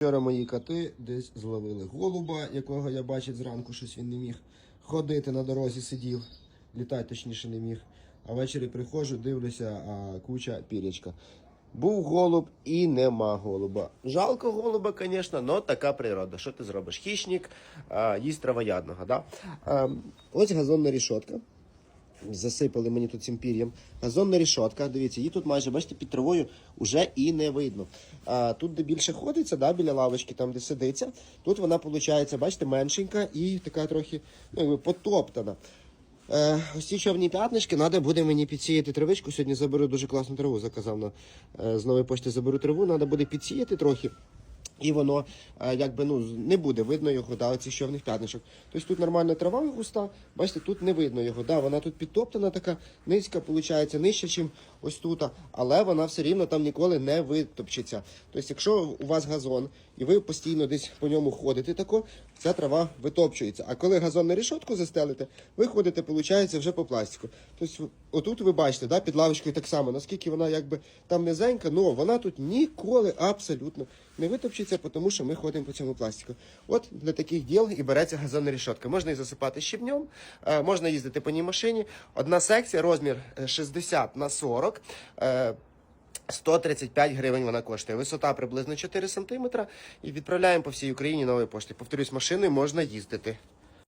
Вчора мої коти десь зловили голуба, якого я бачив зранку, щось він не міг ходити на дорозі, сидів, літати точніше не міг. А ввечері приходжу, дивлюся, а куча пірячка. Був голуб і нема голуба. Жалко голуба, звісно, але така природа. Що ти зробиш? Хищник, їсть травоядного. Да? Ось газонна рішотка. Засипали мені тут цим пір'ям. Газонна рішотка, дивіться, її тут майже, бачите, під травою вже і не видно. А тут, де більше ходиться, да, біля лавочки, там, де сидиться, тут вона, виходить, бачите, меншенька і така трохи ну, якби потоптана. Е, ось ці чорні п'ятнишки, треба буде мені підсіяти травичку. Сьогодні заберу дуже класну траву, заказав на е, з нової пошти заберу траву, треба буде підсіяти трохи. І воно е, якби ну не буде видно його, да, оцих чорних п'ятничок. Тобто тут нормальна трава густа, бачите, тут не видно його. Да, вона тут підтоптана, така низька, виходить, нижче, ніж ось тут, але вона все рівно там ніколи не витопчеться. Тобто, якщо у вас газон і ви постійно десь по ньому ходите, тако, ця трава витопчується. А коли газон на рішотку застелите, ви ходите, виходить, вже по пластику. Тобто, отут ви бачите, да, під лавочкою так само, наскільки вона якби там низенька, але вона тут ніколи абсолютно не витопчеться, тому що ми ходимо по цьому пластику. От для таких діл і береться газонна рішотка. Можна її засипати щебнем, е, можна їздити по ній машині. Одна секція, розмір е, 60 на 40. е, 135 гривень вона коштує. Висота приблизно 4 см. І відправляємо по всій Україні нової пошти. Повторюсь, машиною можна їздити.